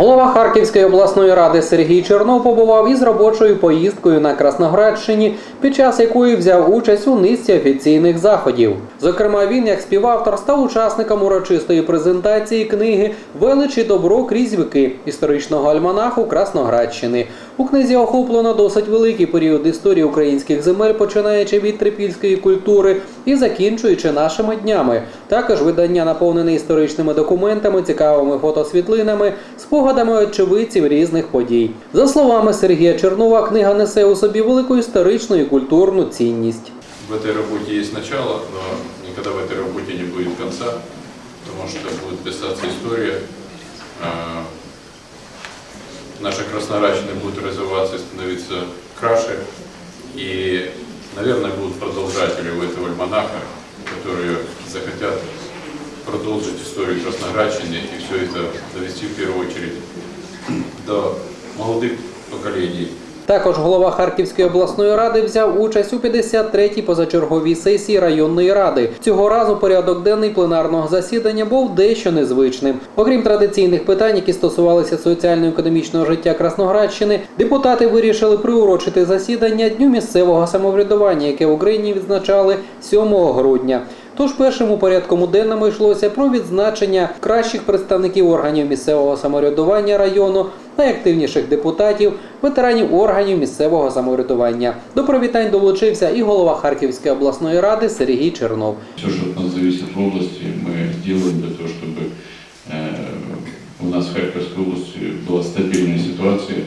Голова Харківської обласної ради Сергій Чернов побував із робочою поїздкою на Красноградщині, під час якої взяв участь у низці офіційних заходів. Зокрема, він, як співавтор, став учасником урочистої презентації книги Велич і добро крізь віки історичного альманаху Красноградщини. У книзі охоплено досить великий період історії українських земель, починаючи від трипільської культури і закінчуючи нашими днями. Також видання наповнене історичними документами, цікавими фотосвітлинами, спогадами очевидців різних подій. За словами Сергія Чернова, книга несе у собі велику історичну і культурну цінність. В этой работе есть начало, но никогда в этой работе не будет конца, потому что будет писаться история. а, Наша Краснорачная будет развиваться и становиться краше. И, наверное, будут продолжатели у этого альманаха, которые захотят продолжить историю Красноградщины и все это довести в первую очередь до молодых поколений. Також голова Харківської обласної ради взяв участь у 53-й позачерговій сесії районної ради. Цього разу порядок денний пленарного засідання був дещо незвичним. Окрім традиційних питань, які стосувалися соціально-економічного життя Красноградщини, депутати вирішили приурочити засідання дню місцевого самоврядування, яке в Україні відзначали 7 грудня. Тож першим у порядку денному йшлося про відзначення кращих представників органів місцевого самоврядування району, найактивніших депутатів, ветеранів органів місцевого самоврядування. До привітань долучився і голова Харківської обласної ради Сергій Чернов. Все, что от нас зависит в области, мы сделаем для того, чтобы э, у нас в Харьковской области была стабильная ситуация.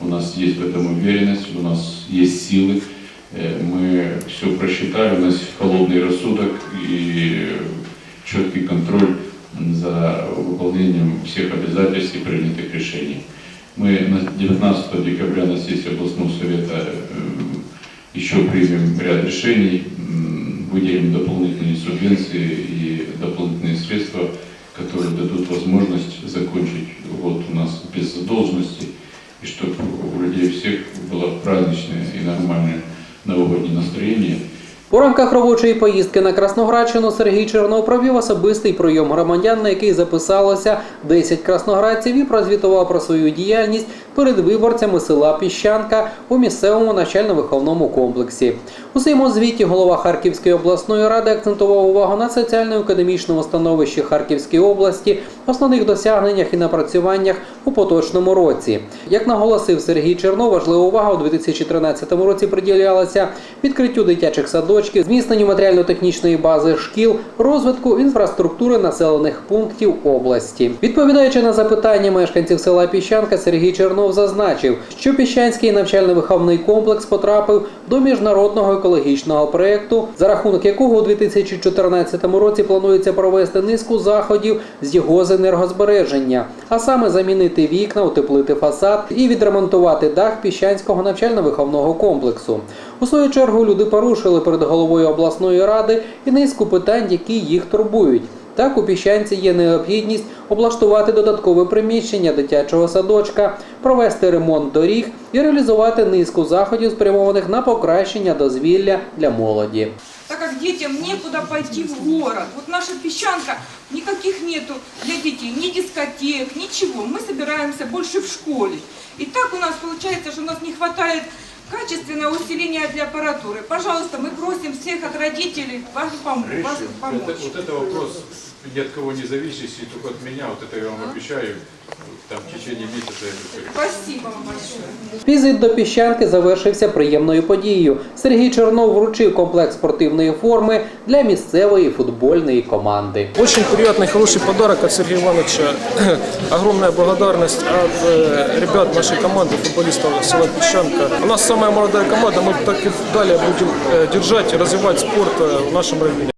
У нас есть в этом уверенность, у нас есть силы. Э, Мы все просчитали, у нас холодный рассудок и четкий контроль за выполнением всех обязательств и принятых решений. Мы на 19 декабря на сессии областного совета э, еще примем ряд решений, выделим дополнительные субвенции и дополнительные средства, которые дадут возможность закончить год у нас без задолженности, и чтобы у людей всех было праздничное и нормальное новогоднее настроение. У рамках робочої поїздки на Красноградщину Сергій Чернов провів особистий прийом громадян, на який записалося 10 красноградців і прозвітував про свою діяльність перед виборцями села Піщанка у місцевому навчально-виховному комплексі. У своєму звіті голова Харківської обласної ради акцентував увагу на соціально-економічному становищі Харківської області, основних досягненнях і напрацюваннях у поточному році. Як наголосив Сергій Чернов, важлива увага у 2013 році приділялася відкриттю дитячих садочків, зміцненню матеріально-технічної бази шкіл, розвитку інфраструктури населених пунктів області. Відповідаючи на запитання мешканців села Піщанка, Сергій Чернов зазначив, що Піщанський навчально-виховний комплекс потрапив до міжнародного екологічного проєкту, за рахунок якого у 2014 році планується провести низку заходів з його з енергозбереження, а саме замінити вікна, утеплити фасад і відремонтувати дах Піщанського навчально-виховного комплексу. У свою чергу люди порушили перед головою обласної ради і низку питань, які їх турбують. Так, у піщанці є необхідність облаштувати додаткове приміщення дитячого садочка, провести ремонт доріг і реалізувати низку заходів, спрямованих на покращення дозвілля для молоді. так как детям некуда пойти в город. Вот наша песчанка, никаких нету для детей, ни дискотек, ничего. Мы собираемся больше в школе. И так у нас получается, что у нас не хватает качественного усиления для аппаратуры. Пожалуйста, мы просим всех от родителей вас, пом- вас помочь. Это, вот это вопрос ни от кого не зависящий, только от меня, вот это я вам обещаю, там в течение месяца я это все Спасибо вам большое. Візит до піщанки завершився приємною подією. Сергій Чернов вручив комплект спортивної форми для місцевої футбольної команди. Очень приятный, хороший подарок от Сергея Ивановича. Огромная благодарность от э, ребят нашей команды, футболистов села Песчанка. У нас самая молодая команда, мы так и далее будем э, держать и развивать спорт э, в нашем районе.